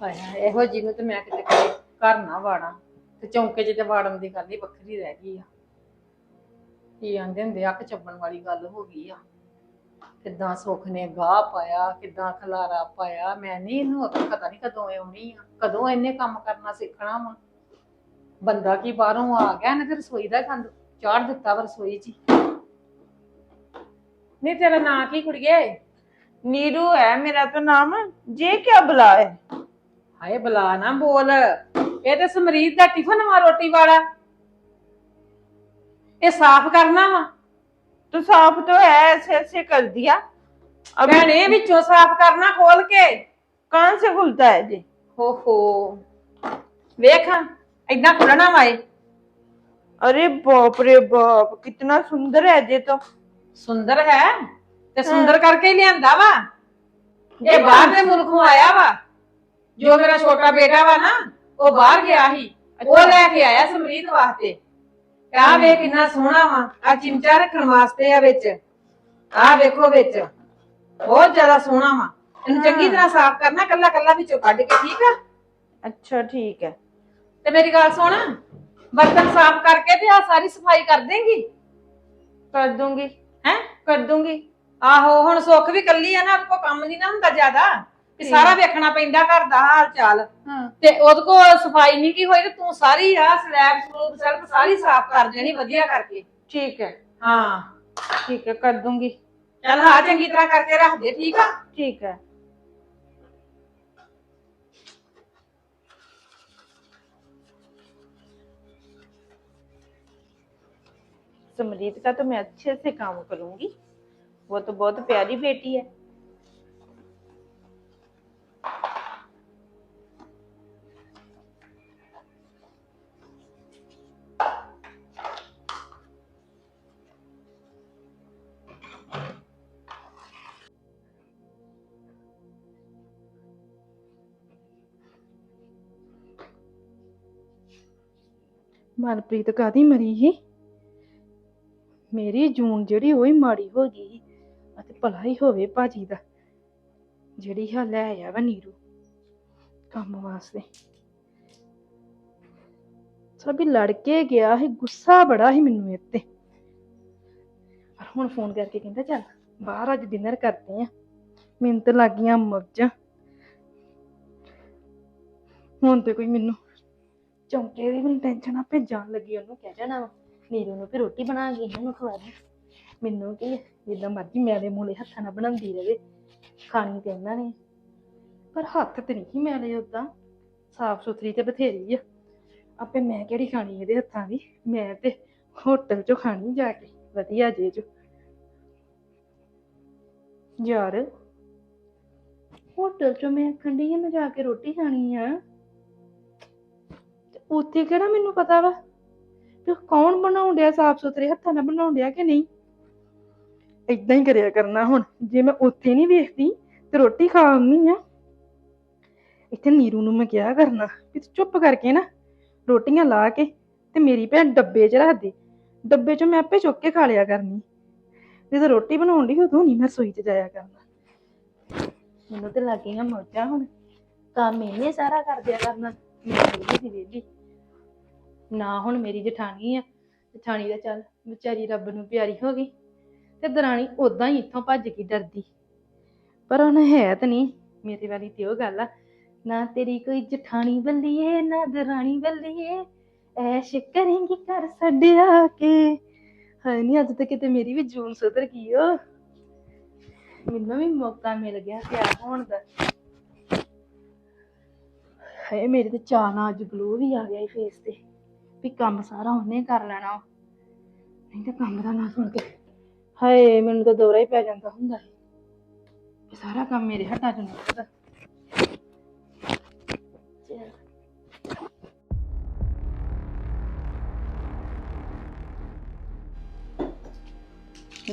ਹਾਏ ਹਾਏ ਇਹੋ ਜੀ ਨੂੰ ਤੇ ਮੈਂ ਕਿਤੇ ਕਦੇ ਘਰ ਨਾ ਵਾੜਾਂ ਤੇ ਚੌਂਕੇ 'ਚ ਤੇ ਵਾੜਨ ਦੀ ਗੱਲ ਹੀ ਵੱਖਰੀ ਰਹਿ ਗਈ ਆ ਕੀ ਆਂਦੇ ਹੁੰਦੇ ਅੱਖ ਚੱਬਣ ਵਾਲੀ ਗੱਲ ਹੋ ਗਈ ਆ ਕਿੱਦਾਂ ਸੁੱਖ ਨੇ ਗਾਹ ਪਾਇਆ ਕਿੱਦਾਂ ਖਲਾਰਾ ਪਾਇਆ ਮੈਂ ਨਹੀਂ ਇਹਨੂੰ ਅਕਲ ਪਤਾ ਨਹੀਂ ਕਦੋਂ ਆਉਣੀ ਆ ਕਦੋਂ ਇਹਨੇ ਕੰਮ ਕਰਨਾ ਸਿੱਖਣਾ ਵਾ ਬੰਦਾ ਕੀ ਬਾਹਰੋਂ ਆ ਗਿਆ ਇਹਨੇ ਤੇ ਰਸੋਈ ਦਾ ਗੰਦ ਚਾੜ ਦਿੱਤਾ ਵਾ ਰਸੋਈ 'ਚ ਹੀ। ਨਹੀਂ ਤੇਰਾ ਨਾਂ ਕੀ ਕੁੜੀਏ नीरू है मेरा तो नाम ये क्या बुला है ਹਾਏ ਬਲਾ ਨਾ ਬੋਲ ਇਹ ਤੇ ਸਮਰੀਤ ਦਾ ਟਿਫਨ ਵਾ ਰੋਟੀ ਵਾਲਾ ਇਹ ਸਾਫ਼ ਕਰਨਾ ਵਾ तो साफ तो है ऐसे ऐसे कर दिया अब ਭੈਣੇ ਵਿੱਚੋਂ ਸਾਫ਼ ਕਰਨਾ ਖੋਲ ਕੇ कहाँ से खुलता है जी ਹੋ ਹੋ ਵੇਖ ਏਦਾਂ ਖੁੱਲਣਾ ਵਾ ਇਹ अरे बाप रे बाप कितना सुंदर है ये तो ਸੁੰਦਰ ਹੈ ਤੇ ਸੁੰਦਰ ਕਰਕੇ ਹੀ ਲਿਆਂਦਾ ਵਾ ਇਹ ਬਾਹਰ ਦੇ ਮੁਲਕੋਂ ਆਇਆ ਵਾ ਜੋ ਮੇਰਾ ਛੋਟਾ ਬੇਟਾ ਵਾ ਨਾ ਉਹ ਬਾਹਰ ਗਿਆ ਸੀ। ਉਹ ਲੈ ਕੇ ਆਇਆ ਸਮਰੀਤ ਵਾਸਤੇ। ਆਹ ਵੇ ਕਿੰਨਾ ਸੋਹਣਾ ਵਾ ਆ ਚਿਮਚਾ ਰੱਖਣ ਵਾਸਤੇ ਆ ਵਿੱਚ। ਆਹ ਵੇਖੋ ਵਿੱਚ। ਬਹੁਤ ਜ਼ਿਆਦਾ ਸੋਹਣਾ ਵਾ। ਇਹਨੂੰ ਚੰਗੀ ਤਰ੍ਹਾਂ ਸਾਫ਼ ਕਰਨਾ ਕੱਲਾ ਕੱਲਾ ਵਿੱਚੋਂ ਕੱਢ ਕੇ ਠੀਕ ਆ? ਅੱਛਾ ਠੀਕ ਹੈ ਤੇ ਮੇਰੀ ਗੱਲ ਸੁਣ ਬਰਤਨ ਸਾਫ਼ ਕਰਕੇ ਤੇ ਆ ਸਾਰੀ ਸਫ਼ਾਈ ਕਰ ਦੇਂਗੀ? ਕਰ ਦੂੰਗੀ। ਹੈ? ਕਰ ਦੂੰਗੀ। ਆਹੋ ਹੁਣ ਸੁੱਖ ਵੀ ਕੱਲੀ ਆ ਨਾ ਆਪਕੋ ਕੰਮ ਨਹੀਂ ਨਾ ਹੁੰਦਾ ਜ਼ਿਆਦਾ। ਤੇ ਸਾਰਾ ਵੇਖਣਾ ਪੈਂਦਾ ਘਰ ਦਾ ਹਾਲ ਚਾਲ हाँ ਤੇ ਉਹਦੇ ਕੋ ਸਫਾਈ ਨਹੀਂ ਕੀ ਹੋਈ ਤੇ ਤੂੰ ਸਾਰੀ ਆ ਸਲੈਬ ਸਲੂਬ ਸੜਕ ਸਾਰੀ ਸਾਫ਼ ਕਰ ਦੇਣੀ ਵਧੀਆ ਕਰਕੇ ठीक है ਹਾਂ ठीक है कर दूंगी ਚੱਲ ਹਾਂ ਚੰਗੀ ਤਰ੍ਹਾਂ ਕਰਕੇ ਰੱਖ ਦੇ ਠੀਕ ਆ ठीक है समरीत का तो मैं अच्छे से काम करूंगी वो तो बहुत प्यारी बेटी है ਮਨਪ੍ਰੀਤ ਕਾਦੀ ਮਰੀ ਸੀ? ਮੇਰੀ ਜੂਨ ਜਿਹੜੀ ਉਹ ਹੀ ਮਾੜੀ ਹੋ ਗਈ ਸੀ। ਅਤੇ ਭਲਾ ਹੀ ਹੋਵੇ ਭਾਜੀ ਦਾ, ਜਿਹੜੀ ਹਾ ਲੈ ਆਇਆ ਵਾ ਨੀਰੂ ਕੰਮ ਵਾਸਤੇ। ਸਭੀ ਲੜ ਕੇ ਗਿਆ ਸੀ, ਗੁੱਸਾ ਬੜਾ ਸੀ ਮੈਨੂੰ ਇਹ ਤੇ। ਪਰ ਹੁਣ ਫੋਨ ਕਰਕੇ ਕਹਿੰਦਾ, ਚੱਲ ਬਾਹਰ ਅੱਜ ਡਿਨਰ ਕਰਦੇ ਆ ਮੈਨੂੰ ਤੇ ਲੱਗੀਆਂ ਮੌਜਾਂ ਹੁਣ ਤੇ ਕੋਈ ਮੈਨੂੰ ਚੌਂਕੇ ਦੀ ਮੈਨੂੰ ਟੈਨਸ਼ਨ ਆਪੇ ਜਾਣ ਲੱਗੀ, ਉਹਨੂੰ ਕਹਿ ਜਾਣਾ ਵਾ। ਨੀਰੂ ਨੂੰ ਵੀ ਰੋਟੀ ਬਣਾ ਕੇ ਇਹਨੂੰ ਖਵਾ ਦੇ। ਮੈਨੂੰ ਕੀ ਜਿੱਦਾਂ ਮਰਜ਼ੀ ਮੈਲੇ ਮੂਲੇ ਹੱਥਾਂ ਨਾਲ ਬਣਾਉਂਦੀ ਰਵੇ, ਖਾਣੀ ਤੇ ਇਹਨਾਂ ਨੇ। ਪਰ ਹੱਥ ਤੇ ਨਹੀਂ ਮੈਲੇ ਉਦਾਂ ਸਾਫ਼ ਸੁਥਰੀ ਤੇ ਬਥੇਰੀ ਆ। ਆਪੇ ਮੈਂ ਕਿਹੜੀ ਖਾਣੀ ਇਹਦੇ ਹੱਥਾਂ ਦੀ? ਮੈਂ ਤੇ ਹੋਟਲ 'ਚੋਂ ਖਾਣੀ ਜਾ ਕੇ, ਵਧੀਆ ਜੇ ਜੋ ਯਾਰ, ਹੋਟਲ 'ਚੋਂ ਮੈਂ ਖੰਡੀ ਆ, ਮੈਂ ਜਾ ਕੇ ਰੋਟੀ ਖਾਣੀ ਆ। ਉੱਥੇ ਕਿਹੜਾ ਮੈਨੂੰ ਪਤਾ ਵਾ? ਵੀ ਕੌਣ ਬਣਾਉਣ ਡਿਆ ਸਾਫ਼ ਸੁਥਰੇ ਹੱਥਾਂ ਨਾਲ ਬਣਾਉਣ ਡਿਆ ਕਿ ਨਹੀਂ? ਇਦਾਂ ਹੀ ਕਰਿਆ ਕਰਨਾ ਹੁਣ। ਜੇ ਮੈਂ ਉੱਥੇ ਨਹੀਂ ਵੇਖਦੀ ਤੇ ਰੋਟੀ ਖਾ ਆਉਂਦੀ ਆ। ਇੱਥੇ ਨੀਰੂ ਨੂੰ ਮੈਂ ਕਿਹਾ ਕਰਨਾ ਵੀ ਤੂੰ ਚੁੱਪ ਕਰਕੇ ਨਾ ਰੋਟੀਆਂ ਲਾ ਕੇ ਤੇ ਮੇਰੀ ਭੈਣ ਡੱਬੇ 'ਚ ਰੱਖ ਦੇ। ਡੱਬੇ 'ਚੋਂ ਮੈਂ ਆਪੇ ਚੁੱਕ ਕੇ ਖਾ ਲਿਆ ਕਰਨੀ। ਜਦੋਂ ਰੋਟੀ ਬਣਾਉਣ ਦੀ ਉਦੋਂ ਨਹੀਂ ਮੈਂ ਰਸੋਈ 'ਚ ਜਾਇਆ ਕਰਨਾ। ਮੈਨੂੰ ਤੇ ਲੱਗੀਆਂ ਮੌਜਾਂ ਹੁਣ। ਕੰਮ ਇਹਨੇ ਸਾਰਾ ਕਰ ਦਿਆ ਕਰਨਾ। ਮੈਂ ਵਿਹਲੀ ਦੀ ਵਿਹਲੀ। ਨਾ ਹੁਣ ਮੇਰੀ ਜਠਾਣੀ ਆ। ਜਠਾਣੀ ਦਾ ਚੱਲ, ਵਿਚਾਰੀ ਰੱਬ ਨੂੰ ਪਿਆਰੀ ਹੋ ਗਈ। ਤੇ ਦਰਾਣੀ ਉਦਾਂ ਹੀ ਇੱਥੋਂ ਭੱਜ ਗਈ ਡਰਦੀ। ਪਰ ਉਹਨੇ ਹੈ ਤਾਂ ਨਹੀਂ, ਮੇਰੇ ਵਾਲੀ ਤੇ ਉਹ ਗੱਲ ਆ। ਨਾ ਤੇਰੀ ਕੋਈ ਜਠਾਣੀ ਬੱਲੀਏ ਨਾ ਦਰਾਣੀ ਬੱਲੀਏ ਐਸ਼ ਕਰੇਂਗੀ ਘਰ ਸਾਡੇ ਆ ਕੇ। ਹਾਏ ਨਹੀਂ ਅੱਜ ਤੱਕ ਕਿਤੇ ਮੇਰੀ ਵੀ ਜੂਨ ਸੁਧਰ ਗਈ ਓ। ਮੈਨੂੰ ਵੀ ਮੌਕਾ ਮਿਲ ਗਿਆ ਪਿਆਰ ਹੋਣ ਦਾ। ਹਾਏ, ਮੇਰੇ ਤੇ ਚਾਹ ਨਾਲ ਅੱਜ ਗਲੋ ਵੀ ਆ ਗਿਆ ਫੇਸ ਤੇ। ਵੀ ਕੰਮ ਸਾਰਾ ਉਹਨੇ ਕਰ ਲੈਣਾ ਵਾ। ਨਹੀਂ ਤਾਂ ਕੰਮ ਦਾ ਨਾ ਸੁਣ ਕੇ ਹਾਏ, ਮੈਨੂੰ ਤਾਂ ਦੌਰਾ ਹੀ ਪੈ ਜਾਂਦਾ ਹੁੰਦਾ ਹੈ ਇਹ ਸਾਰਾ ਕੰਮ ਮੇਰੇ ਹੱਥਾਂ 'ਚ ਨਿਕਲਦਾ। ਚੱਲ।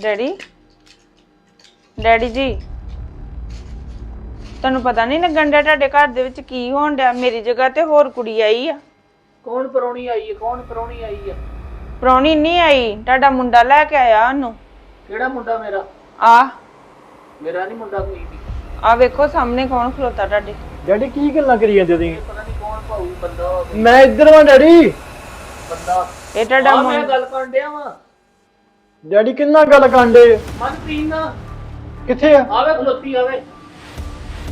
ਡੈਡੀ? ਡੈਡੀ ਜੀ? ਤੁਹਾਨੂੰ ਪਤਾ ਨਹੀਂ ਲੱਗਣ ਡਿਆ ਤੁਹਾਡੇ ਘਰ ਦੇ ਵਿੱਚ ਕੀ ਹੋਣ ਡਿਆ? ਮੇਰੀ ਜਗ੍ਹਾ ਤੇ ਹੋਰ ਕੁੜੀ ਆਈ ਆ। ਕੌਣ ਪਰੌਣੀ ਆਈ ਹੈ ਕੌਣ ਪਰੌਣੀ ਆਈ ਹੈ? ਪ੍ਰਾਹੁਣੀ ਨਹੀਂ ਆਈ ਤੁਹਾਡਾ ਮੁੰਡਾ ਲੈ ਕੇ ਆਇਆ ਉਹਨੂੰ। ਕਿਹੜਾ ਮੁੰਡਾ ਮੇਰਾ? ਆ। ਮੇਰਾ ਨਹੀਂ ਮੁੰਡਾ ਕੋਈ ਵੀ। ਆ ਵੇਖੋ ਸਾਹਮਣੇ ਕੌਣ ਖਲੋਤਾ ਤੁਹਾਡੇ। ਡੈਡੀ ਕੀ ਗੱਲਾਂ ਕਰੀ ਜਾਂਦੇ ਤੁਸੀਂ? ਪਤਾ ਨਹੀਂ ਕੌਣ ਭਾਊ ਬੰਦਾ ਹੋਵੇ। ਮੈਂ ਇੱਧਰ ਵਾਂ ਡੈਡੀ। ਬੰਦਾ। ਇਹ ਤੁਹਾਡਾ ਆ ਮੈਂ ਮੁੰਡਾ। ਗੱਲ ਕਰਨ ਡਿਆ ਵਾਂ। ਡੈਡੀ ਕਿੰਨਾ ਗੱਲ ਕਾਂਡੇ ਮਨਪ੍ਰੀਤ ਨਾ ਕਿੱਥੇ ਆ? ਆਵੇ ਖਲੋਤੀ ਆਵੇ।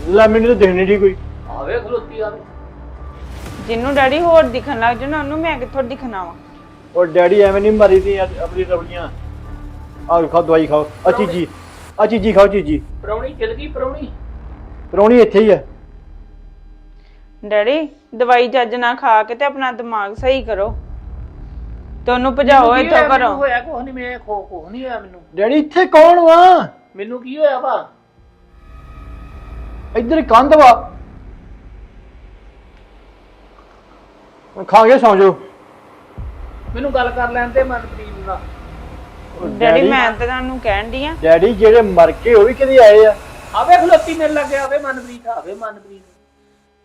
ਲੈ ਮੈਨੂੰ ਤਾਂ ਦਿਖਣੀ ਨਹੀਂ ਕੋਈ। ਆਵੇ ਖਲੋਤੀ ਆਵੇ। ਜਿਹਨੂੰ ਡੈਡੀ ਹੋਰ ਦਿਖਣ ਲੱਗ ਜਾਣਾ ਉਹਨੂੰ ਮੈਂ ਕਿੱਥੋਂ ਦਿਖਣਾ ਵਾ? ਉਹ ਡੈਡੀ ਐਵੇਂ ਨਹੀਂ ਮਰੀ ਦੀ ਆਪਣੀ ਰਬੜੀਆਂ ਆਹ ਖਾਓ ਦਵਾਈ ਖਾਓ। ਆ ਚੀਜੀ ਆ ਚੀਜੀ ਖਾਓ ਚੀਜੀ। ਪਰੌਣੀ ਚਲ ਗਈ ਪਰੌਣੀ ਪਰੌਣੀ ਇੱਥੇ ਹੀ ਆ। ਡੈਡੀ ਦਵਾਈ ਚੱਜ ਨਾ ਖਾ ਕੇ ਤੇ ਆਪਣਾ ਦਿਮਾਗ ਸਹੀ ਕਰੋ। ਤੇ ਉਹਨੂੰ ਭਜਾਓ ਮੈਨੂੰ ਕੀ ਇੱਥੋਂ ਹੋਇਆ? ਘਰੋਂ। ਹੋਇਆ ਕੁਛ ਨਹੀਂ ਮੈਂ ਖੋ ਕੁਛ ਨਹੀਂ ਹੋਇਆ ਮੈਨੂੰ। ਡੈਡੀ ਇੱਥੇ ਕੌਣ ਵਾ? ਮੈਨੂੰ ਕੀ ਹੋਇਆ ਵਾ? ਇੱਧਰ ਕੰਧ ਵਾ। ਖਾ ਕੇ ਸੌਂ ਜਾਓ ਮੈਨੂੰ ਗੱਲ ਕਰ ਲੈਣ ਤੇ ਮਨਪ੍ਰੀਤ ਨਾਲ ਡੈਡੀ ਮੈਂ ਤਾਂ ਤੁਹਾਨੂੰ ਕਹਿਣ ਦੀ ਆ। ਡੈਡੀ ਜਿਹੜੇ ਮਰ ਕੇ ਉਹ ਵੀ ਕਦੇ ਆਏ ਆ। ਆਵੇ ਖਲੋਤੀ ਮੇਰੇ ਲੱਗੇ ਆਵੇ ਮਨਪ੍ਰੀਤ ਆਵੇ ਮਨਪ੍ਰੀਤ।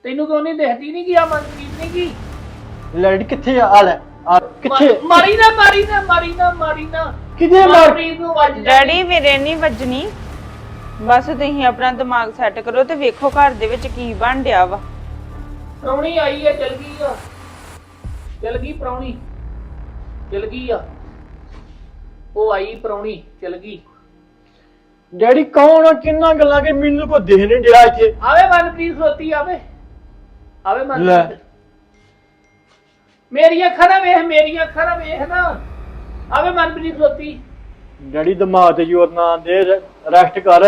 ਤੈਨੂੰ ਕਿਉਂ ਨਹੀਂ ਦਿਖਦੀ ਨਹੀਂ ਕਿ ਆ ਮਨਪ੍ਰੀਤ ਨਹੀਂ ਕੀ? ਡੈਡੀ ਕਿੱਥੇ ਆ? ਆ ਲੈ ਆ ਕਿੱਥੇ? ਮਾਰੀ ਨਾ ਮਾਰੀ ਨਾ ਮਾਰੀ ਨਾ ਮਾਰੀ ਨਾ। ਕਿਹਦੇ ਮਰ ਮਨਪ੍ਰੀਤ ਨੂੰ ਵੱਜ ਡੈਡੀ ਮੇਰੇ ਨਹੀਂ ਵੱਜਣੀ। ਬਸ ਤੁਸੀਂ ਆਪਣਾ ਦਿਮਾਗ ਸੈੱਟ ਕਰੋ ਤੇ ਵੇਖੋ ਘਰ ਦੇ ਵਿੱਚ ਕੀ ਬਣ ਡਿਆ ਵਾ। ਪ੍ਰਾਹੁਣੀ ਆਈ ਹੈ ਚਲ ਗਈ ਆ। ਚਲ ਗਈ ਪ੍ਰਾਹੁਣੀ ਚਲ ਗਈ ਆ। ਉਹ ਆਈ ਪ੍ਰਾਹੁਣੀ ਚਲ ਗਈ। ਡੈਡੀ ਕੌਣ ਆ? ਕਿੰਨਾ ਗੱਲਾਂ ਕਿ ਮੈਨੂੰ ਕੋਈ ਦਿਖ ਨਹੀਂ ਰਿਹਾ ਇੱਥੇ? ਆਵੇ ਮਨਪ੍ਰੀਤ ਸੋਤੀ ਆਵੇ। ਆਵੇ ਲੈ। ਮਨਪ੍ਰੀਤ ਮੇਰੀਆਂ ਨਾ ਵੇਖ ਮੇਰੀਆਂ ਨਾ ਵੇਖ ਨਾ। ਆਵੇ ਮਨਪ੍ਰੀਤ ਸੋਤੀ। ਡੈਡੀ ਦਿਮਾਗ ਤੇ ਜ਼ੋਰ ਨਾ ਦੇ ਰੈਸਟ ਕਰ।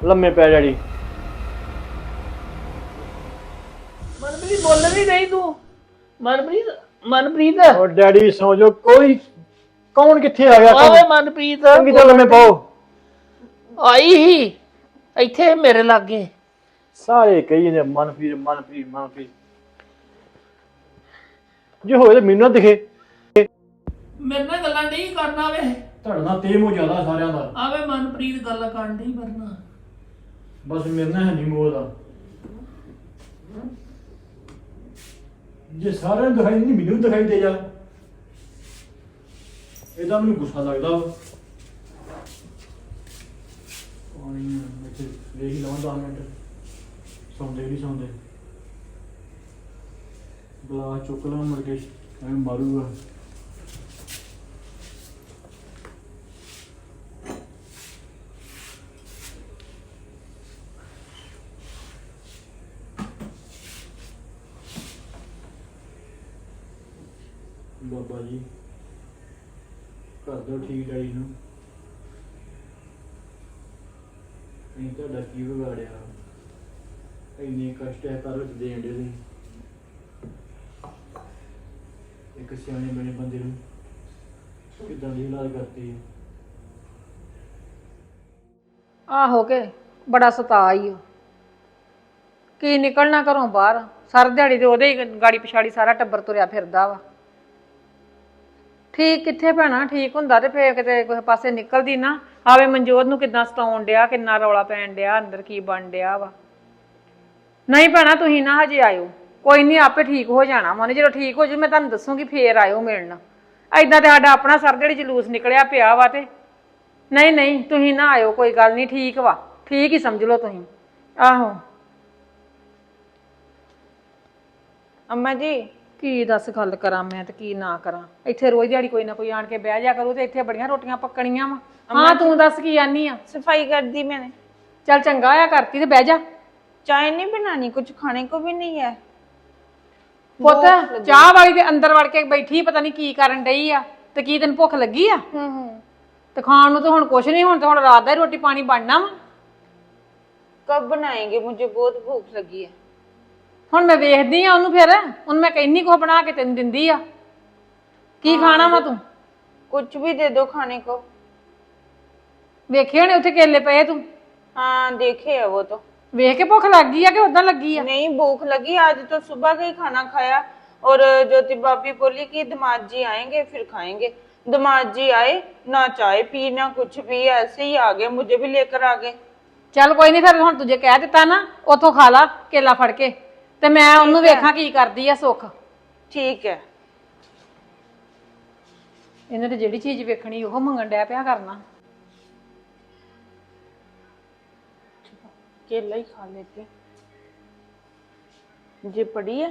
ਲੰਮੇ ਪੈ ਡੈਡੀ। ਮਨਪ੍ਰੀਤ ਬੋਲ ਨਹੀਂ ਰਹੀ ਤੂੰ। ਮਨਪ੍ਰੀਤ ਮਨਪ੍ਰੀਤ। ਉਹ ਡੈਡੀ ਸੌਂ ਜਾਓ ਕੋਈ ਕੌਣ ਕਿੱਥੇ ਆ ਗਿਆ? ਆਵੇ ਕੌਣ? ਮਨਪ੍ਰੀਤ। ਚੰਗੀ ਤਰ੍ਹਾਂ ਲੰਮੇ ਪਾਓ। ਆਈ ਹੀ ਇੱਥੇ ਮੇਰੇ ਲਾਗੇ। ਸਾਰੇ ਕਹੀ ਜਾਂਦੇ ਮਨਪ੍ਰੀਤ ਮਨਪ੍ਰੀਤ ਮਨਪ੍ਰੀਤ। ਜੇ ਹੋਏ ਤਾਂ ਮੈਨੂੰ ਨਾ ਦਿਖੇ। ਮੇਰੇ ਨਾਲ ਗੱਲਾਂ ਨਹੀਂ ਕਰਨਾ ਵੇ। ਤੁਹਾਡਾ ਨਾਲ ਤੇਮ ਹੋ ਜ਼ਿਆਦਾ ਸਾਰਿਆਂ ਦਾ। ਆਵੇ ਮਨਪ੍ਰੀਤ ਗੱਲ ਕਰਨ ਨਹੀਂ ਕਰਨਾ ਬਸ ਮੇਰੇ ਨਾਲ ਹੈ ਨਹੀਂ ਮੋਹ ਦਾ ਜੇ ਸਾਰਿਆਂ ਨੂੰ ਦਿਖਾਈ ਨਹੀਂ ਮੈਨੂੰ ਵੀ ਦਿਖਾਈ ਦੇ ਜਾ। ਇਹਦਾ ਮੈਨੂੰ ਗੁੱਸਾ ਲੱਗਦਾ ਵਾ। ਪਾਣੀ ਇੱਥੇ ਵੇਖ ਹੀ ਲਵਾਂ 10 ਮਿੰਟ। ਸੌਂਦੇ ਨਹੀਂ ਸੌਂਦੇ। ਗਲਾਸ ਚੁੱਕ ਲਾਂ ਮਰ ਕੇ, ਐਵੇਂ ਮਾਰੂਗਾ। ਬਾਬਾ ਜੀ। ਕਰ ਦਿਓ ਠੀਕ ਡੈਡੀ ਨੂੰ। ਨਹੀਂ ਤੁਹਾਡਾ ਕੀ ਵਿਗਾੜਿਆ? ਇੰਨੇ ਕਸ਼ਟ ਹੈ ਕਰ ਵਿੱਚ ਦੇਣ ਦੇ ਲਈ ਇੱਕ ਸਿਆਣੇ ਬਣੇ ਬੰਦੇ ਨੂੰ ਕਿਦਾਂ ਦੀ ਇਲਾਜ ਕਰਤੀ ਹੈ ਆਹੋ ਕੇ, ਬੜਾ ਸਤਾ ਹੀ ਕੀ ਨਿਕਲਣਾ ਘਰੋਂ ਬਾਹਰ? ਸਰ ਦਿਹਾੜੀ ਤੇ ਉਹਦੇ ਹੀ ਗਾੜੀ ਪਿਛਾੜੀ ਸਾਰਾ ਟੱਬਰ ਤੁਰਿਆ ਫਿਰਦਾ ਵਾ। ਠੀਕ ਕਿੱਥੇ ਭੈਣਾ, ਠੀਕ ਹੁੰਦਾ ਤੇ ਫੇਰ ਕਿਤੇ ਕਿਸੇ ਪਾਸੇ ਨਿਕਲਦੀ ਨਾ। ਆਵੇ ਮਨਜੋਤ ਨੂੰ ਕਿਦਾਂ ਸਤਾਉਣ ਡਿਆ, ਕਿੰਨਾ ਰੌਲਾ ਪੈਣ ਡਿਆ, ਅੰਦਰ ਕੀ ਬਣ ਡਿਆ ਵਾ। ਨਹੀਂ ਭੈਣਾ, ਤੁਸੀਂ ਨਾ ਹਜੇ ਆਇਓ। ਕੋਈ ਨਹੀਂ ਆਪੇ ਠੀਕ ਹੋ ਜਾਣਾ ਮਨ ਜਦੋਂ ਠੀਕ ਹੋ ਜੂ, ਮੈਂ ਤੁਹਾਨੂੰ ਦੱਸੂਗੀ, ਫੇਰ ਆਇਓ ਮਿਲਣ ਐਦਾਂ ਤੇ ਸਾਡਾ ਆਪਣਾ ਸਰ ਦਿਹਾੜੀ ਜਲੂਸ ਨਿਕਲਿਆ ਪਿਆ ਵਾ ਤੇ। ਨਹੀਂ ਨਹੀਂ, ਤੁਸੀਂ ਨਾ ਆਇਓ, ਕੋਈ ਗੱਲ ਨਹੀਂ ਠੀਕ ਵਾ। ਠੀਕ ਹੀ ਸਮਝ ਲਓ ਤੁਸੀਂ। ਆਹੋ। ਅੰਮਾ ਜੀ ਕੀ ਦੱਸ ਗੱਲ ਕਰਾਂ ਮੈਂ ਤੇ ਕੀ ਨਾ ਕਰਾਂ? ਇੱਥੇ ਰੋਜ਼ ਦਿਹਾੜੀ ਕੋਈ ਨਾ ਕੋਈ ਆਣ ਕੇ ਬਹਿ ਜਾ ਕਰੂ ਤੇ ਇੱਥੇ ਬੜੀਆਂ ਰੋਟੀਆਂ ਪੱਕਣੀਆਂ ਵਾ। ਹਾਂ ਤੂੰ ਦੱਸ ਕੀ ਆਨੀ ਆ? ਸਫ਼ਾਈ ਕਰਦੀ ਮੈਨੇ ਚੱਲ ਚੰਗਾ ਆ ਕਰਤੀ ਤੇ ਬਹਿ ਜਾ। ਚਾਹ ਨਹੀਂ ਬਣਾਣੀ ਕੁਝ ਖਾਣੇ ਕੋ ਵੀ ਨਹੀਂ ਹੈ। ਪੁੱਤ ਚਾਹ ਵਾਲੀ ਦੇ ਅੰਦਰ ਵੜ ਕੇ ਬੈਠੀ ਪਤਾ ਨਹੀਂ ਕੀ ਕਰਨ ਡਈ ਆ। ਤੇ ਕੀ ਦਿਨ ਭੁੱਖ ਲੱਗੀ ਆ? ਤੇ ਖਾਣ ਨੂੰ ਤਾਂ ਹੁਣ ਕੁਝ ਨਹੀਂ ਹੁਣ ਤਾਂ ਹੁਣ ਰਾਤ ਦਾ ਹੀ ਰੋਟੀ ਪਾਣੀ ਬਣਨਾ ਵਾ। ਕਬ ਬਣਾਏਗੇ? ਮੈਨੂੰ ਬਹੁਤ ਭੁੱਖ ਲੱਗੀ ਹੈ। ਹੁਣ ਮੈਂ ਵੇਖਦੀ ਆ ਉਹਨੂੰ ਫਿਰ ਉਹਨੂੰ ਮੈਂ ਕਹਿੰਨੀ ਕੋ ਬਣਾ ਕੇ ਤੈਨੂੰ ਦਿੰਦੀ ਆ ਕੀ ਖਾਣਾ ਵਾ ਤੂੰ कुछ भी दे दो खाने को ਵੇਖੇ ਹੋਣੇ ਉੱਥੇ ਕੇਲੇ ਪਏ ਤੂੰ हाँ देखे है वो तो ਵੇਖ ਕੇ ਭੁੱਖ ਲੱਗ ਗਈ ਆ ਕਿ ਉਦਾਂ ਲੱਗੀ ਆ नहीं भूख लगी आज तो सुबह का ही खाना खाया और ज्योति भाभी बोली कि दमाद जी आएंगे फिर खाएंगे दमाद जी आए ना चाय पी ना कुछ भी ऐसे ही आ गए मुझे भी लेकर आ गए ਚੱਲ ਕੋਈ ਨਹੀਂ ਫਿਰ ਹੁਣ ਤੁਝੇ ਕਹਿ ਦਿੱਤਾ ਨਾ ਉਥੋਂ ਖਾ ਲਾ ਕੇਲਾ ਫੜ ਕੇ ਤੇ ਮੈਂ ਉਹਨੂੰ ਵੇਖਾਂ ਕੀ ਕਰਦੀ ਆ ਸੁੱਖ ठीक है ਇਹਨੇ ਤੇ ਜਿਹੜੀ ਚੀਜ਼ ਵੇਖਣੀ ਉਹ ਮੰਗਣ ਡਿਆ ਪਿਆ ਕਰਨਾ केला ही खा लेते ये पड़ी है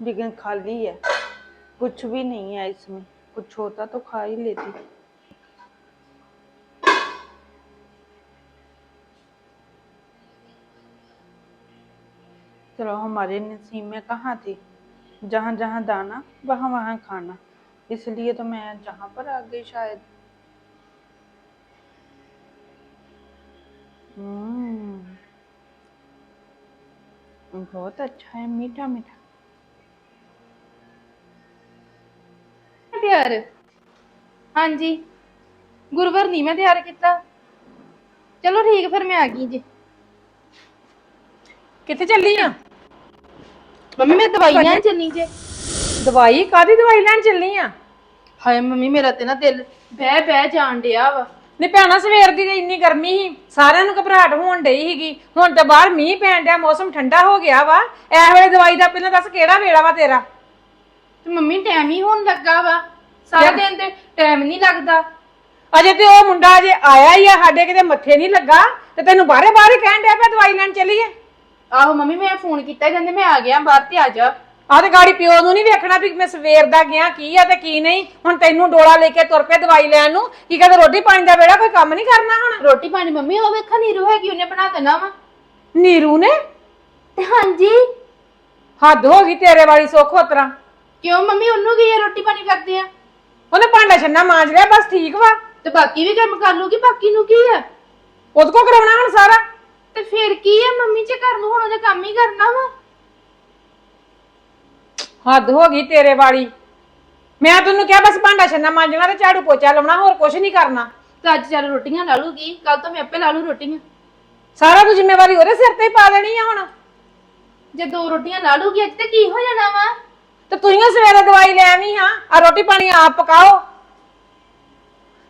लेकिन खाली है कुछ भी नहीं है इसमें कुछ होता तो खा ही लेती चलो हमारे नसीब में कहाँ थी जहाँ जहाँ दाना वहाँ वहाँ खाना इसलिए तो मैं जहाँ पर आ गई शायद हम्म बहुत अच्छा है मीठा मीठा ਤਿਆਰ ਹਾਂਜੀ ਗੁਰਵਰ ਨਹੀਂ ਮੈਂ ਤਿਆਰ ਕੀਤਾ ਚਲੋ ਠੀਕ ਫਿਰ ਮੈਂ ਆ ਗਈ ਜੀ ਕਿੱਥੇ ਚੱਲੀ ਆ ਮੰਮੀ ਮੈਂ ਦਵਾਈ ਲੈਣ ਚੱਲੀ ਜੇ। ਦਵਾਈ? ਕਾਦੀ ਦਵਾਈ ਲੈਣ ਚੱਲੀ ਆ? ਹਾਏ ਮੰਮੀ ਮੇਰਾ ਤੇ ਨਾ ਦਿਲ ਬਹਿ ਬਹਿ ਜਾਣ ਡਿਆ ਵਾ। ਨੀ ਭੈਣਾ ਸਵੇਰ ਦੀ ਤੇ ਇੰਨੀ ਗਰਮੀ ਸੀ। ਸਾਰਿਆਂ ਨੂੰ ਘਬਰਾਹਟ ਹੋਣ ਡਈ ਸੀਗੀ। ਹੁਣ ਤੇ ਬਾਹਰ ਮੀਂਹ ਪੈਣ ਡਿਆ ਮੌਸਮ ਠੰਡਾ ਹੋ ਗਿਆ ਵਾ। ਐ ਵੇਲੇ ਦਵਾਈ ਦਾ ਪਹਿਲਾਂ ਦੱਸ ਕਿਹੜਾ ਵੇਲਾ ਵਾ ਤੇਰਾ? ਤੇ ਮੰਮੀ ਟਾਈਮ ਹੀ ਹੋਣ ਲੱਗਾ ਵਾ। ਸਾਰਾ ਦਿਨ ਤੇ ਟਾਈਮ ਨਹੀਂ ਲੱਗਦਾ। ਅਜੇ ਤੇ ਉਹ ਮੁੰਡਾ ਅਜੇ ਆਇਆ ਹੀ ਆ ਸਾਡੇ ਕਿਤੇ ਮੱਥੇ ਨਹੀਂ ਲੱਗਾ। ਤੇ ਤੈਨੂੰ ਬਾਹਰੇ ਬਾਹਰ ਹੀ ਕਹਿਣ ਡਿਆ ਪਿਆ ਦਵਾਈ ਲੈਣ ਚੱਲੀਏ? ਆਹੋ ਮੰਮੀ ਮੈਂ ਫੋਨ ਕੀਤਾ ਕਹਿੰਦੇ ਮੈਂ ਆ ਗਿਆ ਬਾਹਰ ਤੇ ਆ ਜਾ। ਆਹ ਤੇ ਗਾੜੀ ਪਿਓ ਨੂੰ ਨਹੀਂ ਵੇਖਣਾ ਵੀ ਮੈਂ ਸਵੇਰ ਦਾ ਗਿਆ ਕੀ ਆ ਤੇ ਕੀ ਨਹੀਂ। ਹੁਣ ਤੈਨੂੰ ਡੋਲਾ ਲੈ ਕੇ ਤੁਰ ਪਏ ਦਵਾਈ ਲੈਣ ਨੂੰ। ਕੀ ਕਹਿੰਦੇ ਰੋਟੀ ਪਾਣੀ ਦਾ ਵੇੜਾ ਕੋਈ ਕੰਮ ਨਹੀਂ ਕਰਨਾ ਹੁਣ? ਰੋਟੀ ਪਾਣੀ ਮੰਮੀ ਉਹ ਵੇਖਾ ਨੀਰੂ ਹੈਗੀ ਉਹਨੇ ਬਣਾ ਦੇਣਾ ਵਾ। ਨੀਰੂ ਨੇ? ਤੇ ਹਾਂਜੀ। ਹੱਦ ਹੋ ਗਈ ਤੇਰੇ ਵਾਲੀ ਸੁੱਖ ਹੋਤਰਾ ਕਿਉਂ ਮੰਮੀ ਉਹਨੂੰ ਕੀ ਆ ਰੋਟੀ ਪਾਣੀ ਕਰਦੇ ਆ? ਉਹਨੇ ਭਾਂਡਾ ਛੰਨਾ ਮਾਂਜ ਲਿਆ ਬਸ ਠੀਕ ਵਾ। ਤੇ ਬਾਕੀ ਵੀ ਕੰਮ ਕਰ ਲੂਗੀ ਬਾਕੀ ਨੂੰ ਕੀ ਆ? ਉਹਦੇ ਕੋ ਕਰਾਉਣਾ ਹੁਣ ਸਾਰਾ? ਤੇ ਫਿਰ ਕੀ ਆ? ਮੰਮੀ ਜੇ ਘਰ ਨੂੰ ਹੁਣ ਉਹਨੇ ਕੰਮ ਹੀ ਕਰਨਾ ਵਾ। ਹੱਦ ਹੋ ਗਈ ਤੇਰੇ ਵਾਲੀ। ਮੈਂ ਤੈਨੂੰ ਕਿਹਾ ਬਸ ਭਾਂਡਾ ਛੰਨਾ ਮਾਂਜਣਾ ਤੇ ਝਾੜੂ ਪੋਚਾ ਲਾਉਣਾ ਹੋਰ ਕੁਝ ਨਹੀਂ ਕਰਨਾ। ਤੇ ਅੱਜ ਚੱਲ ਰੋਟੀਆਂ ਲਾ ਲੂਗੀ ਕੱਲ ਤੋਂ ਮੈਂ ਆਪੇ ਲਾ ਲੂ ਰੋਟੀਆਂ। ਸਾਰਾ ਕੁਝ ਜ਼ਿੰਮੇਵਾਰੀ ਉਹਦੇ ਸਿਰ ਤੇ ਹੀ ਪਾ ਦੇਣੀ ਆ ਹੁਣ। ਜੇ ਦੋ ਰੋਟੀਆਂ ਲਾ ਲੂਗੀ ਅੱਜ ਤੇ ਕੀ ਹੋ ਜਾਣਾ ਵਾ? ਤੇ ਤੁਸੀਂ ਸਵੇਰੇ ਦਵਾਈ ਲੈ ਆਵੀਂ ਹਾਂ ਆ ਰੋਟੀ ਪਾਣੀ ਆਪ ਪਕਾਓ।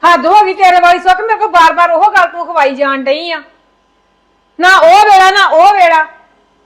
ਹੱਦ ਹੋ ਗਈ ਤੇਰੇ ਵਾਲੀ ਸੁੱਖ ਮੇਰੇ ਕੋ ਬਾਰ-ਬਾਰ ਉਹ ਗੱਲ ਤੂੰ ਖਵਾਈ ਜਾਣ ਡਈ ਆ। ਨਾ ਉਹ ਵੇਲਾ, ਨਾ ਉਹ ਵੇਲਾ।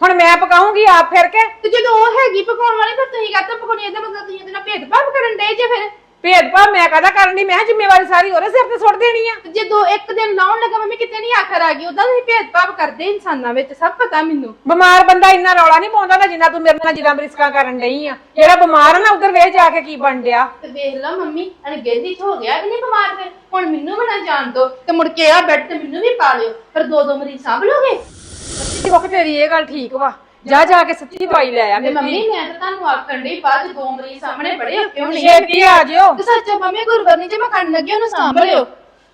ਹੁਣ ਮੈਂ ਪਕਾਉਂਗੀ ਆਪ ਫਿਰ ਕੇ। ਤੇ ਜਦੋਂ ਉਹ ਹੈਗੀ ਪਕਾਉਣ ਵਾਲੀ, ਫਿਰ ਤੁਸੀਂ ਕਹਤਾ ਪਕਾਉਣੀ? ਇਹਦਾ ਮਤਲਬ ਤੁਸੀਂ ਇਹਦੇ ਨਾਲ ਭੇਦਭਾਵ ਕਰਨ ਡਏ ਜੇ ਫਿਰ। ਭੇਦਭਾਵ ਮੈਂ ਕਾਹਦਾ ਕਰਨ ਦੀ ਮੈਂ ਕਿਹਾ ਜ਼ਿੰਮੇਵਾਰੀ ਸਾਰੀ ਉਹਦੇ ਸਿਰ ਤੇ ਸੁੱਟ ਦੇਣੀ ਆ। ਜੇ ਦੋ ਇੱਕ ਦਿਨ ਲਾਉਣ ਲੱਗਾ ਮੰਮੀ ਕਿਤੇ ਨਹੀਂ ਆਖਰ ਆ ਗਈ। ਉਦਾਂ ਤੁਸੀਂ ਭੇਦਭਾਵ ਕਰਦੇ ਇਨਸਾਨਾਂ ਵਿੱਚ ਸਭ ਪਤਾ ਮੈਨੂੰ। ਬਿਮਾਰ ਬੰਦਾ ਇੰਨਾ ਰੌਲਾ ਨਹੀਂ ਪਾਉਂਦਾ ਨਾ ਜਿੰਨਾ ਤੂੰ ਮੇਰੇ ਨਾਲ ਜਿੰਨਾ ਬਰਿਸਕਾ ਕਰਨ ਡਈ ਆ। ਜਿਹੜਾ ਬਿਮਾਰ ਆ ਨਾ ਉਧਰ ਵੇਖ ਜਾ ਕੇ ਕੀ ਬਣ ਡਿਆ। ਤੇ ਵੇਖ ਲਾ ਮੰਮੀ ਅਣਗਹਿਲੀ ਚ ਹੋ ਗਿਆ ਕਿ ਨਹੀਂ ਬਿਮਾਰ ਫਿਰ? ਹੁਣ ਮੈਨੂੰ ਵੀ ਨਾ ਜਾਣ ਦੋ ਤੇ ਮੁੜ ਕੇ ਆ ਬੈੱਡ ਤੇ ਮੈਨੂੰ ਵੀ ਪਾ ਲਿਓ। ਫਿਰ ਦੋ ਦੋ ਮਰੀਜ਼ ਸਾਂਭ ਲੋਗੇ ਸੱਚੀ ਤੇਰੀ ਇਹ ਗੱਲ ਠੀਕ ਵਾ। ਜਾ ਜਾ ਕੇ ਸੱਚੀ ਦਵਾਈ ਲੈ ਆ ਤੇ ਮੰਮੀ ਮੈਂ ਤਾਂ ਤੁਹਾਨੂੰ ਆਖਣ ਡਈ ਬਾਅਦ ਮਰੀਜ਼ ਸਾਹਮਣੇ ਬੜੇ ਕਿਉਂ ਨਹੀਂ ਛੇਤੀ ਆ ਜਿਓ। ਤੇ ਸੱਚ ਮੰਮੀ ਗੁਰਵਰ ਨਹੀਂ ਜੇ ਮੈਂ ਖੰਡ ਲੱਗੀ ਉਹਨੂੰ ਸਾਂਭ ਲਿਓ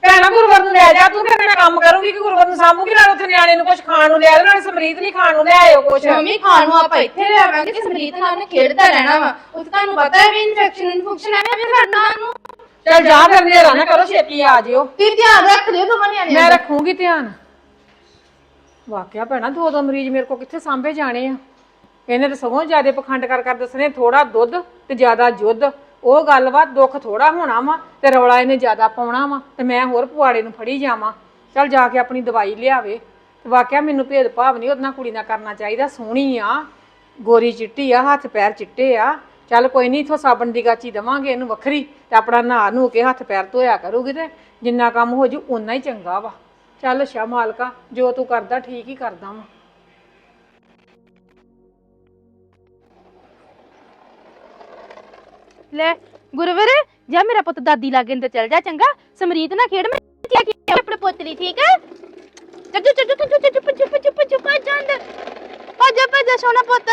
ਭੈਣਾ ਗੁਰਵਰ ਨੂੰ ਲੈ ਜਾ ਤੂੰ ਫਿਰ ਮੈਂ ਕੰਮ ਕਰੂੰਗੀ ਕਿ ਗੁਰਵਰ ਨੂੰ ਸਾਂਭੂਗੀ ਨਾਲ ਉੱਥੇ ਨਿਆਣੇ ਨੂੰ ਕੁਝ ਖਾਣ ਨੂੰ ਲਿਆ ਦੇ ਨਾਲ ਸਮਰੀਤ ਲਈ ਖਾਣ ਨੂੰ ਲੈ ਆਇਓ ਕੁਝ ਮੰਮੀ ਖਾਣ ਨੂੰ ਆਪਾਂ ਇੱਥੇ ਲਿਆਵਾਂਗੇ ਤੇ ਸਮਰੀਤ ਨਾਲ ਉਹਨੇ ਖੇਡਦਾ ਰਹਿਣਾ ਵਾ। ਉਹ ਤਾਂ ਤੁਹਾਨੂੰ ਪਤਾ ਹੈ ਵੀ ਇਨਫੈਕਸ਼ਨ ਇਨਫੈਕਸ਼ਨ ਐਵੇਂ ਵੀ ਕਰਨਾ ਉਹਨੂੰ ਚੱਲ ਜਾ ਫਿਰ ਨੇਰਾ ਨਾ ਕਰੋ ਛੇਤੀ ਆ ਜਿਓ। ਤੁਸੀਂ ਧਿਆਨ ਰੱਖ ਲਿਓ ਦੋਵਾਂ ਨਿਆਣਿਆਂ ਮੈਂ ਦਾ। ਰੱਖੂੰਗੀ ਧਿਆਨ। ਵਾਕਿਆ ਭੈਣਾ, ਦੋ ਦੋ ਮਰੀਜ਼ ਮੇਰੇ ਕੋ ਕਿੱਥੇ ਸਾਂਭੇ ਜਾਣੇ ਆ? ਇਹਨੇ ਤਾਂ ਸਗੋਂ ਜ਼ਿਆਦਾ ਪਖੰਡ ਕਰ ਕਰ ਦੱਸਣੇ ਥੋੜਾ ਦੁੱਧ ਤੇ ਜ਼ਿਆਦਾ ਜੁੱਧ। ਉਹ ਗੱਲ ਵਾ, ਦੁੱਖ ਥੋੜਾ ਹੋਣਾ ਵਾ ਤੇ ਰੌਲਾ ਇਹਨੇ ਜ਼ਿਆਦਾ ਪਾਉਣਾ ਵਾ ਤੇ ਮੈਂ ਹੋਰ ਪੁਆੜੇ ਨੂੰ ਫੜੀ ਜਾਵਾਂ। ਚੱਲ ਜਾ ਕੇ ਆਪਣੀ ਦਵਾਈ ਲਿਆਵੇ। ਤੇ ਵਾਕਿਆ ਮੈਨੂੰ ਭੇਦਭਾਵ ਨਹੀਂ ਉਹਦੇ ਨਾਲ ਕੁੜੀ ਨਾਲ ਕਰਨਾ ਚਾਹੀਦਾ, ਸੋਹਣੀ ਆ। ਗੋਰੀ ਚਿੱਟੀ ਆ, ਹੱਥ ਪੈਰ ਚਿੱਟੇ ਆ। ਚੱਲ ਕੋਈ ਨਹੀਂ, ਇਥੋਂ ਸਾਬਣ ਦੀ ਗਾਚੀ ਦਵਾਂਗੇ ਇਹਨੂੰ ਵੱਖਰੀ ਤੇ ਆਪਣਾ ਨਹਾ ਨੂੰ ਕੇ ਹੱਥ ਪੈਰ ਧੋਇਆ ਕਰੂਗੀ ਤੇ ਜਿੰਨਾ ਕੰਮ ਹੋ ਜੂ, ਓਨਾ ਹੀ ਚੰਗਾ ਵਾ। ਚੱਲ ਸ਼ਾ ਮਾਲਕਾ, ਜੋ ਤੂੰ ਕਰਦਾ ਠੀਕ ਹੀ ਕਰਦਾ ਵਾ। ਲੈ, ਗੁਰਵਰ, ਜਾ ਮੇਰਾ ਪੁੱਤ ਦਾਦੀ ਲਾਗੇ ਅੰਦਰ ਚੱਲ ਜਾ ਚੰਗਾ। ਸਮਰੀਤ ਨਾਲ ਖੇਡ, ਮੈਂ ਕਿਹਾ ਕਿ ਆਪਣੇ ਪੁੱਤ ਲਈ ਠੀਕ ਹੈ ਚੱਜੂ ਚੱਜੂ ਚੱਜੂ ਚੱਜੂ ਪੱਜੂ ਪੱਜੂ ਪੱਜੂ ਭੱਜ ਅੰਦਰ। ਭੱਜ, ਸੋਨਾ ਪੁੱਤ।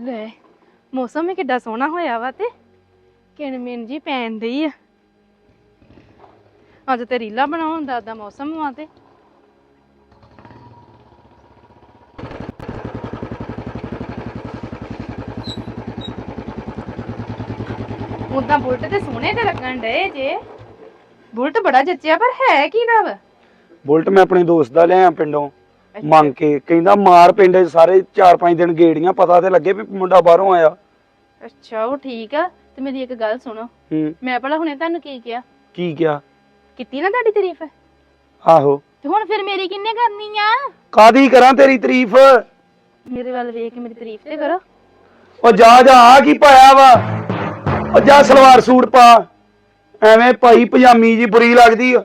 ਲੈ, ਮੌਸਮ ਵੀ ਕਿੱਡਾ ਸੋਹਣਾ ਹੋਇਆ ਵਾ ਤੇ। ਕਿਣਮਿਣ ਜੀ ਪੈਣ ਡਈ ਆ। ਅੱਜ ਤੇ ਰੀਲਾ ਬਣਾਉਣ ਦਾ ਦਾ ਮੌਸਮ ਵਾ ਤੇ। ਉਦਾਂ ਬੁਲਟ ਤੇ ਸੋਹਣੇ ਤੇ ਲੱਗਣ ਡਏ ਜੇ। ਬੁਲਟ ਬੜਾ ਜੱਚਿਆ ਪਰ ਹੈ ਕੀ ਨਾ ਵਾ ਬੁਲਟ ਮੈਂ ਆਪਣੇ ਦੋਸਤ ਦਾ ਲਿਆਇਆ ਪਿੰਡੋਂ। ਮੰਗ ਕੇ ਕਹਿੰਦਾ ਮਾਰ ਪਿੰਡ 'ਚ ਸਾਰੇ 4-5 ਦਿਨ ਗੇੜੀਆਂ ਪਤਾ ਤੇ ਲੱਗੇ ਵੀ ਮੁੰਡਾ ਬਾਹਰੋਂ ਆਇਆ। ਅੱਛਾ ਉਹ ਠੀਕ ਆ। ਤੇ ਮੇਰੀ ਇੱਕ ਗੱਲ ਸੁਣੋ। ਹੂੰ। ਮੈਂ ਭਲਾ ਹੁਣੇ ਤੁਹਾਨੂੰ ਕੀ ਕਿਹਾ? ਕੀ ਕਿਹਾ? ਕੀਤੀ ਨਾ ਤੁਹਾਡੀ ਤਾਰੀਫ? ਆਹੋ। ਤੇ ਹੁਣ ਫਿਰ ਮੇਰੀ ਕਿੰਨੇ ਕਰਨੀ ਆ? ਕਾਦੀ ਕਰਾਂ ਤੇਰੀ ਤਾਰੀਫ? ਮੇਰੇ ਵੱਲ ਵੇਖ ਕੇ ਮੇਰੀ ਤਾਰੀਫ ਤੇ ਕਰੋ। ਉਹ ਜਾ ਜਾ ਆ ਕੀ ਪਾਇਆ ਵਾ? ਉਹ ਜਾ ਸਲਵਾਰ ਸੂਟ ਪਾ। ਐਵੇਂ ਭਾਈ ਪਜਾਮੀ ਜੀ ਬੁਰੀ ਲੱਗਦੀ ਆ।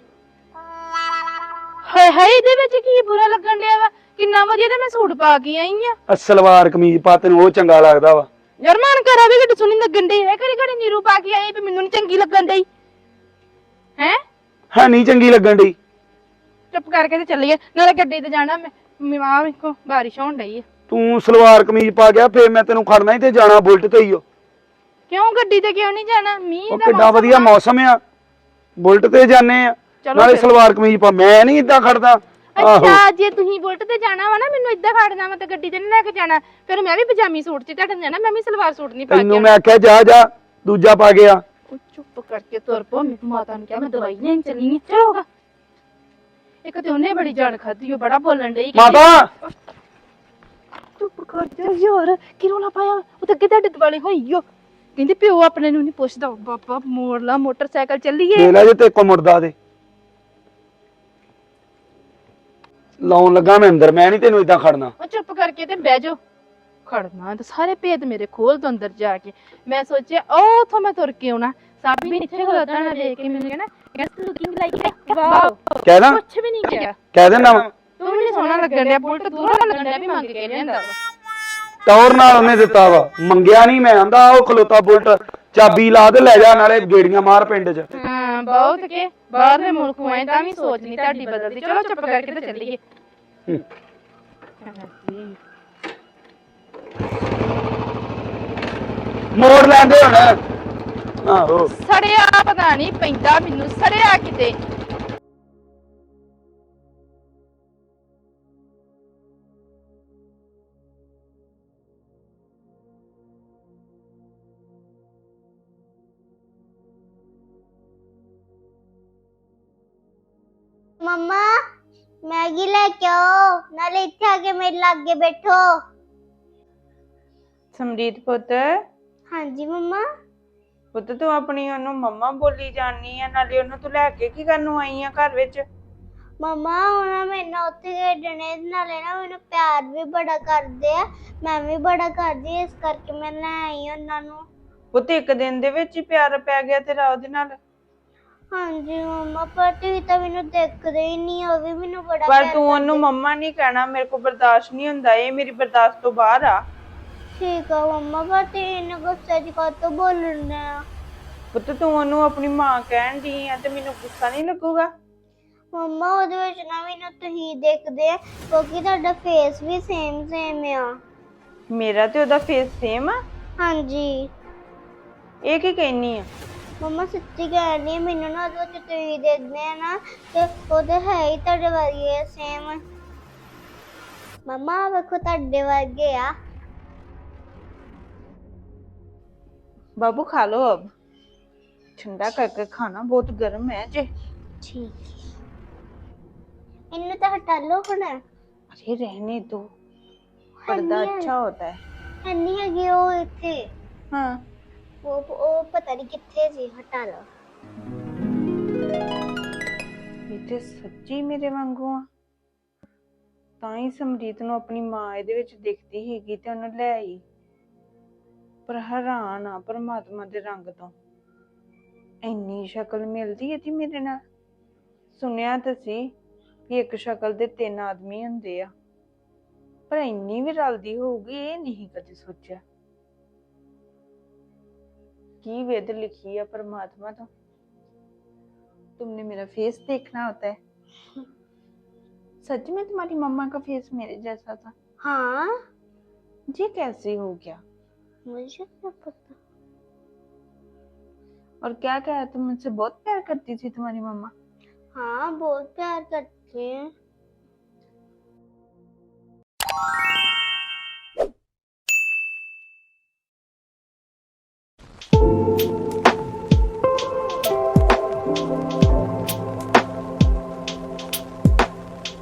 ਹਾਏ ਹਾਏ ਇਹਦੇ ਵਿੱਚ ਕੀ ਬੁਰਾ ਲੱਗਣ ਡਿਆ ਵਾ? ਕਿੰਨਾ ਵਧੀਆ ਤੇ ਮੈਂ ਸੂਟ ਪਾ ਕੇ ਆਈ ਆ। ਆਹ ਸਲਵਾਰ ਕਮੀਜ਼ ਪਾ ਤੈਨੂੰ ਉਹ ਚੰਗਾ ਲੱਗਦਾ ਵਾ। ਯਾਰ ਮਨ ਕਰਾ ਵੀ ਕਿ ਸੁਣੀ ਲੱਗਣ ਡਈ ਹੈ। ਘੜੀ ਘੜੀ ਨੀਰੂ ਪਾ ਕੇ ਆਈ ਵੀ ਮੈਨੂੰ ਨਹੀਂ ਚੰਗੀ ਲੱਗਣ ਡਈ। ਹੈ ਨਹੀਂ ਚੰਗੀ ਲੱਗਣ ਡਈ। ਚੁੱਪ ਕਰਕੇ ਤੇ ਚੱਲੀਏ ਨਾਲੇ ਗੱਡੀ ਤੇ ਜਾਣਾ ਮੈਂ। ਮੇਵਾ ਵੇਖੋ ਬਾਰਿਸ਼ ਹੋਣ ਡਈ ਹੈ ਤੂੰ ਸਲਵਾਰ ਕਮੀਜ਼ ਪਾ ਗਿਆ ਫੇਰ ਮੈਂ ਤੈਨੂੰ ਖੜਨਾ ਹੀ ਤੇ ਜਾਣਾ ਬੁਲਟ ਤੇ ਹੀ ਓ। ਕਿਉਂ ਗੱਡੀ ਤੇ ਕਿਉਂ ਨਹੀਂ ਜਾਣਾ? ਮੀਂਹ ਉਹ ਦਾ ਕਿੱਡਾ ਮੌਸਮ ਵਧੀਆ ਆ। ਮੌਸਮ ਆ। ਬੁਲਟ ਤੇ ਜਾਣੇ ਆ ਚਲੋ ਨਾਲੇ ਫਿਰ। ਸਲਵਾਰ ਕਮੀਜ਼ ਪਾ। ਮੈਂ ਨਹੀਂ ਇਦਾਂ ਖੜਦਾ। ਆਹੋ। ਅੱਛਾ ਜੇ ਤੁਸੀਂ ਬੁਲਟ ਤੇ ਜਾਣਾ ਵਾ ਨਾ ਮੈਨੂੰ ਇੱਦਾਂ ਖੜਨਾ ਵਾ ਤੇ ਗੱਡੀ ਤੇ ਨਹੀਂ ਲੈ ਕੇ ਜਾਣਾ। ਫਿਰ ਮੈਂ ਵੀ ਪਜਾਮੀ ਸੂਟ 'ਚ ਤੁਹਾਡੇ ਨਾਲ ਜਾਣਾ ਮੈਂ ਵੀ ਸਲਵਾਰ ਸੂਟ ਨਹੀਂ ਪਾ ਕੇ ਤੈਨੂੰ ਮੈਂ ਆਖਿਆ ਜਾ ਜਾ ਦੂਜਾ ਪਾ ਗਿਆ। ਚੁੱਪ ਕਰਕੇ ਤੁਰ ਪੋ ਮੈਂ ਮਾਤਾ ਨੂੰ ਕਿਹਾ ਮੈਂ ਦਵਾਈ ਲੈਣ ਚੱਲੀ ਆਂ ਚਲੋਗਾ ਇੱਕ ਤੇ ਉਹਨੇ ਬੜੀ ਜਾਣ ਖਾਦੀ ਉਹ ਬੜਾ ਬੋਲਣ ਡਈ ਮਾਤਾ! ਚੁੱਪ ਕਰ ਜਾ ਯਾਰ ਕੀ ਰੋਲਾ ਪਾਇਆ? ਉਹ ਤਾਂ ਅੱਗੇ ਤੁਹਾਡੇ ਦਿਵਾਲੇ ਹੋਈ ਓ। ਕਹਿੰਦੇ ਪਿਓ ਆਪਣੇ ਨੂੰ ਨਹੀਂ ਪੁੱਛਦਾ ਬਾਬਾ ਮੋੜ ਲਾ ਮੋਟਰਸਾਈਕਲ ਚੱਲੀਏ। ਦੇ ਲੈ ਜੇ ਤੇ ਕੋ ਮੁੜਦਾ ਤੇ। ਲਾਉਣ ਲੱਗਾ ਮੈਂ ਅੰਦਰ ਮੈਂ ਨਹੀਂ ਤੈਨੂੰ ਇਦਾਂ ਖੜਨਾ। ਉਹ ਚੁੱਪ ਕਰਕੇ ਤੇ ਬਹਿ ਜਾ ਖੜਨਾ ਤੇ ਸਾਰੇ ਭੇਦ ਮੇਰੇ ਖੋਲ ਦੋ ਅੰਦਰ ਜਾ ਕੇ। ਮੈਂ ਸੋਚਿਆ ਉਹ ਉਥੋਂ ਮੈਂ ਤੁਰ ਕੇ ਆਉਣਾ। ਸਾਬੀ ਨੇ ਇੱਥੇ ਖਲੋਤਾ ਨਾ ਦੇਖ ਕੇ ਮੈਨੂੰ ਕਹਿੰਦਾ ਗੈਸ ਲੁਕਿੰਗ ਲਾਈਕ ਵਾਓ ਕਹਿ ਦਾਂ? ਕੁਛ ਵੀ ਨਹੀਂ ਕਿਹਾ। ਕਹਿ ਦੇਣਾ ਵਾ ਤੂੰ ਵੀ ਨੀ ਸੋਹਣਾ ਲੱਗਣ ਡਿਆ ਬੁਲਟ ਦੂਰੋਂ ਲੱਗਣ ਡਿਆ ਵੀ ਮੰਗ ਕੇ ਲਿਆਂਦਾ। ਵਾ ਟੌਰ ਨਾਲ ਉਹਨੇ ਦਿੱਤਾ ਵਾ। ਮੰਗਿਆ ਨਹੀਂ ਮੈਂ ਆਂਦਾ ਉਹ ਖਲੋਤਾ ਬੁਲਟ ਚਾਬੀ ਲਾ ਦੇ ਲੈ ਜਾ ਨਾਲੇ ਗੇੜੀਆਂ ਮਾਰ ਪਿੰਡ 'ਚ। ਹਾਂ ਬਹੁਤ ਕੇ ਬਾਹਰਲੇ ਮੁਲਕ ਆਏ ਤਾਂ ਵੀ ਸੋਚ ਨਹੀਂ ਤੁਹਾਡੀ ਬਦਲਦੀ ਚਲੋ ਚੁੱਪ ਕਰਕੇ ਤੇ ਚੱਲੀਏ। ਹੂੰ। ਮੋੜ ਲੈਂਦੇ ਹੁਣ। ਆਹੋ ਸੜਿਆ ਪਤਾ ਨਹੀਂ ਪੈਂਦਾ ਮੈਨੂੰ ਸੜਿਆ ਕਿਤੇ। ਮੰਮਾ ਮੈਗੀ ਲੈ ਕੇ ਆਓ ਨਾਲੇ ਇੱਥੇ ਆ ਕੇ ਮੇਰੇ ਲਾਗੇ ਬੈਠੋ। ਸਮਰੀਤ ਪੁੱਤ। ਹਾਂਜੀ ਮੰਮਾ। ਪੁੱਤ ਤੂੰ ਆਪਣੀ ਉਹਨੂੰ ਮੰਮਾ ਬੋਲੀ ਜਾਨੀ ਆ ਨਾਲੇ ਉਹਨੂੰ ਤੂੰ ਲੈ ਕੇ ਕੀ ਕਰਨ ਨੂੰ ਆਈ ਆ ਘਰ ਵਿੱਚ? ਮੰਮਾ ਉਹਨਾਂ ਮੈਨੂੰ ਉੱਥੇ ਖੇਡਣੇ ਨਾਲੇ ਨਾ ਮੈਨੂੰ ਪਿਆਰ ਵੀ ਬੜਾ ਕਰਦੇ ਆ ਮੈਂ ਵੀ ਬੜਾ ਕਰਦੀ ਇਸ ਕਰਕੇ ਮੈਂ ਲੈ ਆਈ ਉਹਨਾਂ ਨੂੰ। ਪੁੱਤ ਇੱਕ ਦਿਨ ਦੇ ਵਿੱਚ ਹੀ ਪਿਆਰ ਪੈ ਗਿਆ ਤੇਰਾ ਉਹਦੇ ਨਾਲ? ਹਾਂਜੀ ਮੰਮਾ ਪਰ ਤੁਸੀਂ ਤਾਂ ਮੈਨੂੰ ਦੇਖਦੇ ਹੀ ਨਹੀਂ ਉਹ ਵੀ ਮੈਨੂੰ ਬੜਾ ਪਰ ਪਿਆਰ ਤੂੰ ਉਹਨੂੰ ਮੰਮਾ ਨਹੀਂ ਕਹਿਣਾ ਮੇਰੇ ਕੋਲ ਬਰਦਾਸ਼ਤ ਨਹੀਂ ਹੁੰਦਾ ਇਹ ਮੇਰੀ ਬਰਦਾਸ਼ਤ ਤੋਂ ਬਾਹਰ ਆ। ਠੀਕ ਆ ਮੰਮਾ ਪਰ ਤੁਸੀਂ ਇਹਨੂੰ ਗੁੱਸੇ ਚ ਕਾਤੋਂ ਬੋਲਣ ਆ? ਪੁੱਤ ਤੂੰ ਉਹਨੂੰ ਆਪਣੀ ਮਾਂ ਕਹਿਣ ਦੀ ਆ ਤੇ ਮੈਨੂੰ ਗੁੱਸਾ ਨਹੀਂ ਲੱਗੂਗਾ? ਮੰਮਾ ਉਹਦੇ ਵਿੱਚ ਨਾ ਮੈਨੂੰ ਤੁਸੀਂ ਦੇਖਦੇ ਆ ਕਿਉਂਕਿ ਤੁਹਾਡਾ ਫੇਸ ਵੀ ਸੇਮ ਸੇਮ ਆ। ਮੇਰਾ ਤੇ ਉਹਦਾ ਫੇਸ ਸੇਮ ਆ? ਹਾਂਜੀ। ਇਹ ਕੀ ਕਹਿਨੀ ਆ? ਮੰਮਾ ਸੱਚੀ ਕਹਿ ਰਹੀ ਆ ਮੈਨੂੰ ਨਾ ਉਹਦੇ ਵਿੱਚ ਤੁਸੀਂ ਦੇਖਦੇ ਆ ਨਾ ਤੇ ਉਹਦੇ ਹੈ ਹੀ ਤੁਹਾਡੇ ਵਰਗੇ ਸੇਮ ਮੰਮਾ ਵੇਖੋ ਤੁਹਾਡੇ ਵਰਗੇ ਆ। ਬਾਬੂ ਖਾ ਲੋ ਅਬ ਠੰਡਾ ਕਰਕੇ ਖਾਣਾ ਬਹੁਤ ਗਰਮ ਹੈ ਜੇ ਠੀਕ ਇਹਨੂੰ ਤਾਂ ਹਟਾ ਲਓ ਹੁਣ अरे रहने दो पर्दा नहीं है। अच्छा होता है ਐਨੀ ਹੈਗੀ ਉਹ ਇੱਥੇ हाँ ਉਹ ਉਹ ਪਤਾ ਨਹੀਂ ਕਿੱਥੇ ਸੀ ਹਟਾ ਲਓ ਇਹ ਤੇ ਸੱਚੀ ਮੇਰੇ ਵਾਂਗੂ ਆ ਤਾਂ ਹੀ ਸਮਰੀਤ ਨੂੰ ਆਪਣੀ ਮਾਂ ਇਹਦੇ ਵਿੱਚ ਦਿਖਦੀ ਹੈਗੀ ਤੇ ਉਹਨੂੰ ਲੈ ਆਈ ਪਰ ਹੈਰਾਨ ਆ ਪਰਮਾਤਮਾ ਦੇ ਰੰਗ ਤੋਂ ਇੰਨੀ ਸ਼ਕਲ ਮਿਲਦੀ ਇਹਦੀ ਮੇਰੇ ਨਾਲ ਸੁਣਿਆ ਤਾਂ ਸੀ ਕਿ ਇੱਕ ਸ਼ਕਲ ਦੇ ਤਿੰਨ ਆਦਮੀ ਹੁੰਦੇ ਆ ਪਰ ਇੰਨੀ ਵੀ ਰਲਦੀ ਹੋਊਗੀ ਇਹ ਨਹੀਂ ਕਦੇ ਸੋਚਿਆ ਕੀ ਵੇਦ ਲਿਖੀ ਆ ਪਰਮਾਤਮਾ ਤੋਂ तुमने मेरा फेस देखना होता है सच में तुम्हारी मम्मा का फेस मेरे जैसा था हाँ ये कैसे हो गया मुझे क्या पता? और क्या कह तुम मुझसे बहुत प्यार करती थी तुम्हारी मम्मा। हाँ बहुत प्यार करते हैं।